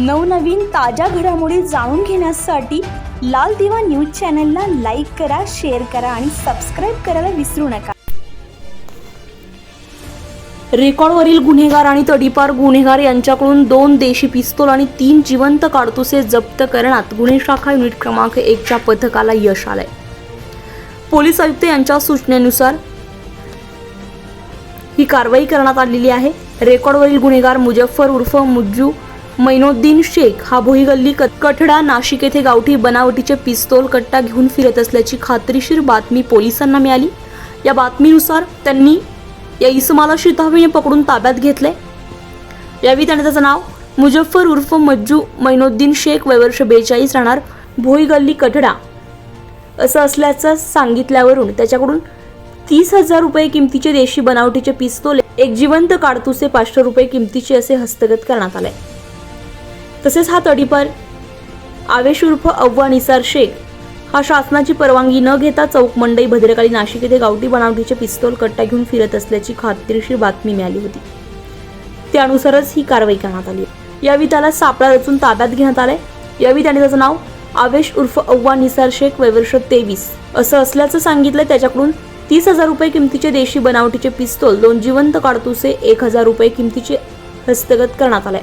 नवनवीन ताज्या घडामोडी जाणून घेण्यासाठी लाल दिवा न्यूज चॅनलला लाईक करा शेअर करा आणि सबस्क्राईब करायला विसरू नका. रेकॉर्डवरील गुन्हेगार आणि तडीपार गुन्हेगार यांच्याकडून दोन देशी पिस्तूल आणि तीन जिवंत काडतुसे जप्त करण्यात गुन्हे शाखा युनिट क्रमांक एकच्या पथकाला यश आलंय. पोलीस आयुक्त यांच्या सूचनेनुसार ही कारवाई करण्यात आलेली आहे. रेकॉर्डवरील गुन्हेगार मुजफ्फर उर्फ मुज्जू मैनोद्दीन शेख हा भोईगल्ली कठडा नाशिक येथे गावठी बनावटीचे पिस्तोल कट्टा घेऊन फिरत असल्याची खात्रीशीर बातमी पोलिसांना मिळाली. या बातमीनुसार त्यांनी या इसमाला शिताफीने पकडून ताब्यात घेतले. यावेळी त्याने त्याचं नाव मुजफ्फर उर्फ मज्जू मैनोद्दीन शेख वयवर्ष बेचाळीस राहणार भोईगल्ली कठडा. असं असल्याचं सांगितल्यावरून त्याच्याकडून तीस हजार रुपये किमतीचे देशी बनावटीचे पिस्तोल एक जिवंत काडतुसे पाचशे रुपये किमतीचे असे हस्तगत करण्यात आले. तसेच हा तडीपार आवेश उर्फ अव्वा निसार शेख. हा शासनाची परवानगी न घेता चौक मंडई भद्रकाली नाशिक येथे गावठी बनावटीचे पिस्तोल कट्टा घेऊन फिरत असल्याची खात्रीशीर बातमी मिळाली होती. त्यानुसारच ही कारवाई करण्यात आली यावेळी त्याला सापळा रचून ताब्यात घेण्यात आले यावेळी त्याने त्याचं नाव आवेश उर्फ अव्वा निसार शेख वयवर्ष तेवीस असं असल्याचं सांगितलं. त्याच्याकडून तीस हजार रुपये किमतीचे देशी बनावटीचे पिस्तोल दोन जिवंत काडतुसे एक हजार रुपये किमतीचे हस्तगत करण्यात आले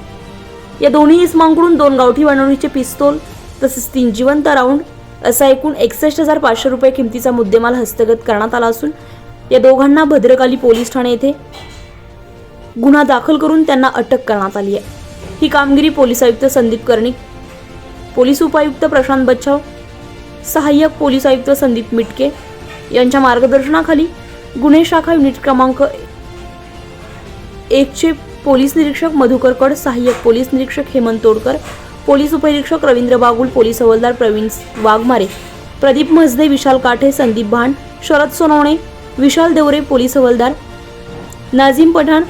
या दोन्ही इसमांकडून दोन गावठी बनवणीचे पिस्तोल तसेच तीन जिवंत राऊंड असा एकूण एकसष्ट हजार पाचशे रुपये किमतीचा मुद्देमाल हस्तगत करण्यात आला असून या दोघांना भद्रकाली पोलीस ठाणे येथे गुन्हा दाखल करून त्यांना अटक करण्यात आली आहे. ही कामगिरी पोलीस आयुक्त संदीप कर्णिक पोलीस उपायुक्त प्रशांत बच्छाव सहाय्यक पोलीस आयुक्त संदीप मिटके यांच्या मार्गदर्शनाखाली गुन्हे शाखा युनिट क्रमांक एकचे पोलीस निरीक्षक मधुकर कड सहाय्यक पोलीस निरीक्षक हेमंत तोडकर पोलीस उपनिरीक्षक रवींद्र बागुल पोलीस हवालदार प्रवीण वाघमारे प्रदीप मजदे विशाल काठे संदीप भान शरद सोनवणे विशाल देवरे पोलीस हवालदार नाझीम पठाण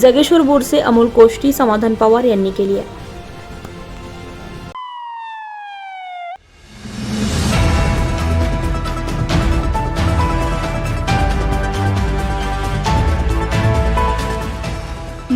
जगेश्वर बोरसे अमोल कोष्टी समाधान पवार यांनी केली आहे.